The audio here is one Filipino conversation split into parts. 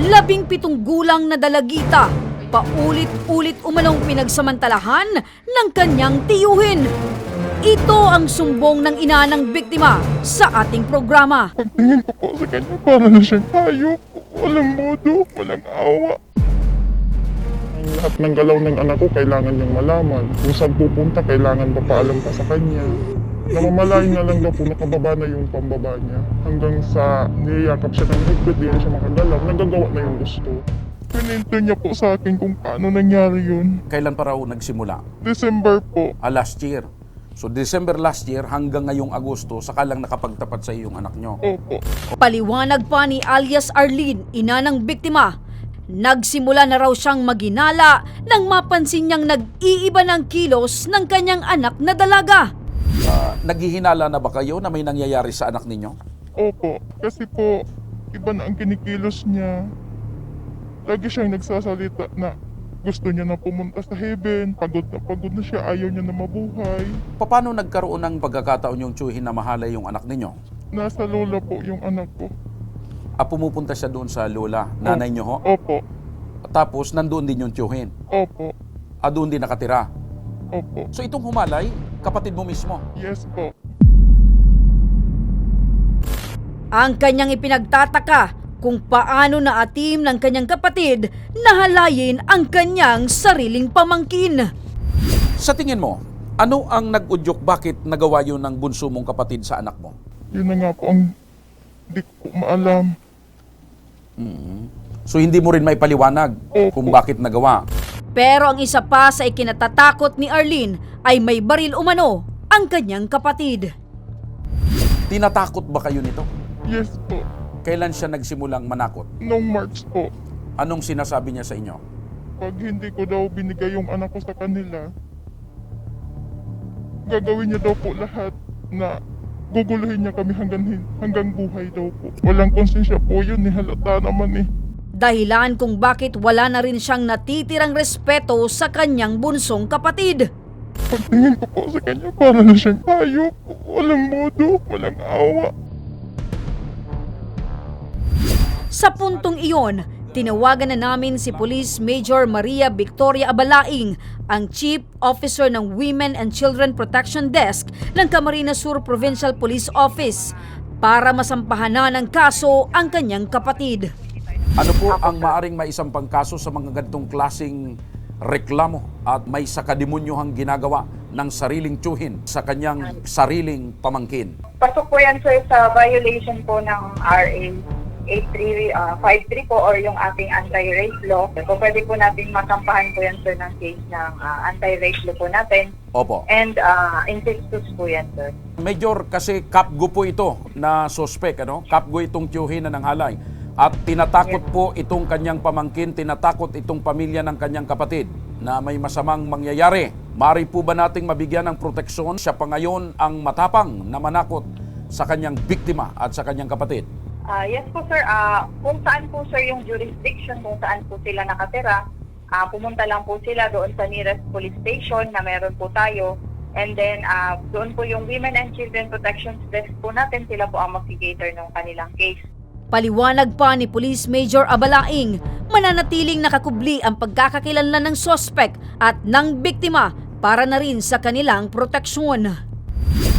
labing pitong gulang na dalagita, paulit-ulit umanong pinagsamantalahan ng kanyang tiyuhin. Ito ang sumbong ng ina ng biktima sa ating programa. Pagtingin ko po sa kanya, para na siyang hayop. Walang modo, walang awa. Lahat ng galaw ng anak ko, kailangan niyang malaman. Kung saan pupunta, kailangan papaalam pa sa kanya. Namamalayan na lang daw po nakababa na yung pambaba niya. Hanggang sa niyayakap siya ng higpit, di na siya makagalaw. Nagagawa na yung gusto. Pininto niya po sa akin kung paano nangyari yun. Kailan pa raw nagsimula? December po. Ah, last year. So December last year hanggang ngayong Agosto, saka lang nakapagtapat sa iyo yung anak nyo. Opo. Paliwanag pa ni alias Arlene, ina ng biktima. Nagsimula na raw siyang maginala nang mapansin niyang nag-iiba ng kilos ng kanyang anak na dalaga. Ah, naghihinala na ba kayo na may nangyayari sa anak ninyo? Opo, kasi po, iba na ang kinikilos niya. Lagi siyang nagsasalita na gusto niya na pumunta sa heaven, pagod na pagod na siya, ayaw niya na mabuhay. Paano nagkaroon ng pagkakataon yung tsuhin na mahalay yung anak ninyo? Nasa lola po yung anak ko. Ah, pumupunta siya doon sa lola, nanay nyo ho? Opo, Tapos nandoon din yung tsuhin. opo, Ah, doon din nakatira. opo. So itong humalay, kapatid mo mismo. Yes po. Ang kanyang ipinagtataka kung paano naatim ng kanyang kapatid na halayin ang kanyang sariling pamangkin. Sa tingin mo, ano ang nag-udyok bakit nagawa yun ng bunso mong kapatid sa anak mo? Yun na nga po ang di ko maalam. So hindi mo rin may paliwanag kung bakit nagawa. Pero ang isa pa sa ikinatatakot ni Arlene ay may baril umano ang kanyang kapatid. Tinatakot ba kayo nito? Yes po. Kailan siya nagsimulang manakot? Nung March po, Anong sinasabi niya sa inyo? pag hindi ko daw binigay yung anak ko sa kanila, gagawin niya daw po lahat na guguluhin niya kami hanggang, hanggang buhay daw po. Walang konsensya po yun, ni halata naman eh. Dahilan kung bakit wala na rin siyang natitirang respeto sa kanyang bunsong kapatid. Pagtingin ko po sa kanya, para na siyang hayop. Walang modo, walang awa. Sa puntong iyon, tinawagan na namin si Police Major Maria Victoria Abalaing, ang Chief Officer ng Women and Children Protection Desk ng Camarines Sur Provincial Police Office para masampahan na ng kaso ang kanyang kapatid. Ano po ang maaring maisampang kaso sa mga ganitong klasing reklamo at may sakademonyohang ginagawa ng sariling tsuhin sa kanyang sariling pamangkin? Pasok po yan sir sa violation po ng RA 8353 po or yung ating anti-rape law. So pwede po natin makampahan po yan sir ng case ng ah, anti-rape law po natin. Opo. And uh, incestus po yan sir. Major, kasi kapgo po ito na suspect, ano? Kapgo itong tiyuhin na ng halay. At tinatakot po itong kanyang pamangkin, tinatakot itong pamilya ng kanyang kapatid na may masamang mangyayari. Mari po ba nating mabigyan ng proteksyon? Siya pa ngayon ang matapang na manakot sa kanyang biktima at sa kanyang kapatid. Ah, yes po sir, Ah, kung saan po sir yung jurisdiction, kung saan po sila nakatira, ah, pumunta lang po sila doon sa nearest police station na meron po tayo. And then ah, doon po yung Women and Children Protection Desk po natin, sila po ang mag-cater ng kanilang case. Paliwanag pa ni Police Major Abalaing, mananatiling nakakubli ang pagkakakilanlan ng sospek at ng biktima para na rin sa kanilang proteksyon.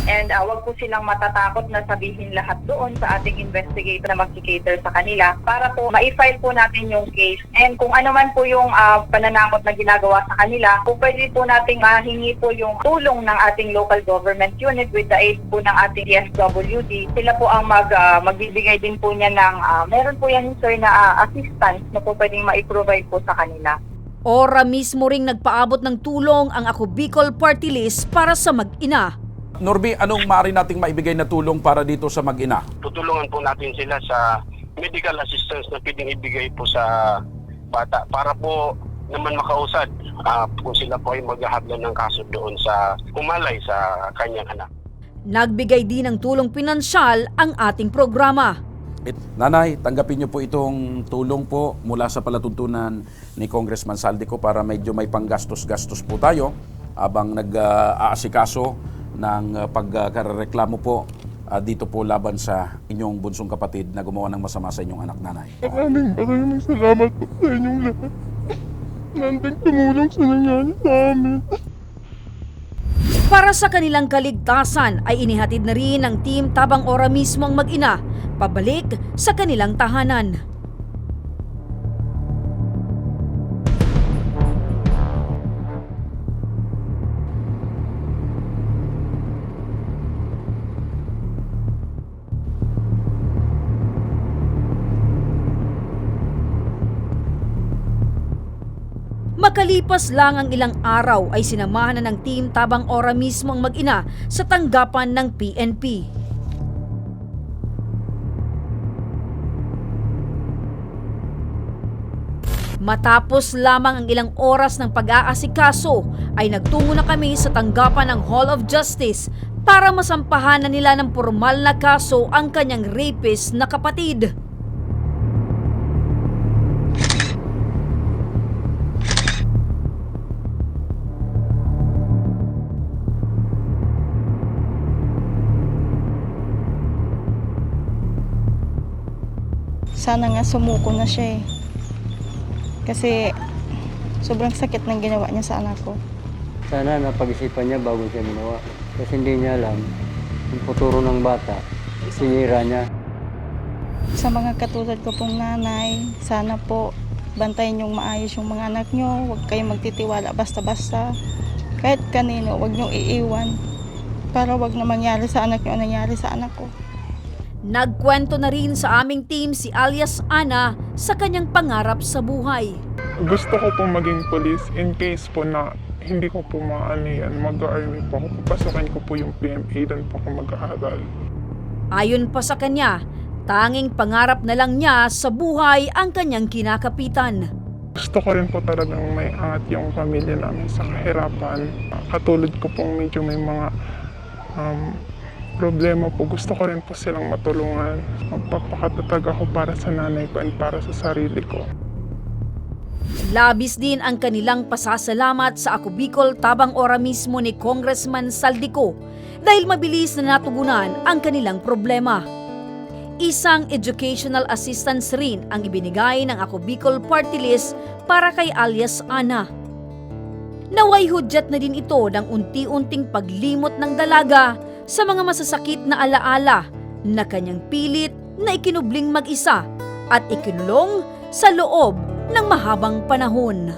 And uh, wag po silang matatakot na sabihin lahat doon sa ating investigator na mag-cater sa kanila para po ma-file po natin yung case. And kung ano man po yung uh, pananakot na ginagawa sa kanila, po pwede po nating mahingi po yung tulong ng ating local government unit with the aid po ng ating DSWD. Sila po ang mag, uh, magbibigay din po niya ng, uh, meron po yan sir na uh, assistance na po pwedeng ma-provide po sa kanila. Ora mismo ring nagpaabot ng tulong ang Ako Bicol Party List para sa mag-ina. Norby, anong maaari nating maibigay na tulong para dito sa mag-ina? tutulungan po natin sila sa medical assistance na pwedeng ibigay po sa bata para po naman makausad ah, kung sila po ay maghahadlan ng kaso doon sa humalay sa kanyang anak. Nagbigay din ng tulong pinansyal ang ating programa. It, nanay, tanggapin niyo po itong tulong po mula sa palatuntunan ni Congressman Saldico para medyo may panggastos-gastos po tayo habang nag-aasikaso ng uh, pagkareklamo po ah, dito po laban sa inyong bunsong kapatid na gumawa ng masama sa inyong anak nanay. Maraming maraming salamat po sa inyong lahat. Nandang tumulong sa nangyari sa amin. Para sa kanilang kaligtasan ay inihatid na rin ng Team Tabang Ora mismo ang mag-ina pabalik sa kanilang tahanan. Makalipas lang ang ilang araw ay sinamahan na ng Team Tabang Ora mismo ang mag-ina sa tanggapan ng PNP. Matapos lamang ang ilang oras ng pag-aasikaso ay nagtungo na kami sa tanggapan ng Hall of Justice para masampahan na nila ng formal na kaso ang kanyang rapist na kapatid. Sana nga sumuko na siya eh. Kasi sobrang sakit ng ginawa niya sa anak ko. Sana napag-isipan niya bago siya ginawa. Kasi hindi niya alam yung futuro ng bata. Sinira niya. Sa mga katulad ko pong nanay, sana po bantayan yung maayos yung mga anak nyo. Huwag kayong magtitiwala basta-basta. Kahit kanino, huwag nyo iiwan. Para wag na mangyari sa anak nyo ang nangyari sa anak ko. Nagkwento na rin sa aming team si alias Ana sa kanyang pangarap sa buhay. Gusto ko po maging police in case po na hindi ko po maano yan. Mag-army po ako. Papasukin ko po yung PMA. Doon po ako mag-aaral. Ayon pa sa kanya, tanging pangarap na lang niya sa buhay ang kanyang kinakapitan. Gusto ko rin po talagang may angat yung pamilya namin sa kahirapan. Katulad ko pong medyo may mga um, problema po. Gusto ko rin po silang matulungan. Magpapakatatag ako para sa nanay ko and para sa sarili ko. Labis din ang kanilang pasasalamat sa Ako Bicol tabang ora mismo ni Congressman Saldico dahil mabilis na natugunan ang kanilang problema. Isang educational assistance rin ang ibinigay ng Ako Bicol Party List para kay alias Ana. Naway hudyat na din ito ng unti-unting paglimot ng dalaga sa mga masasakit na alaala na kanyang pilit na ikinubling mag-isa at ikinulong sa loob ng mahabang panahon.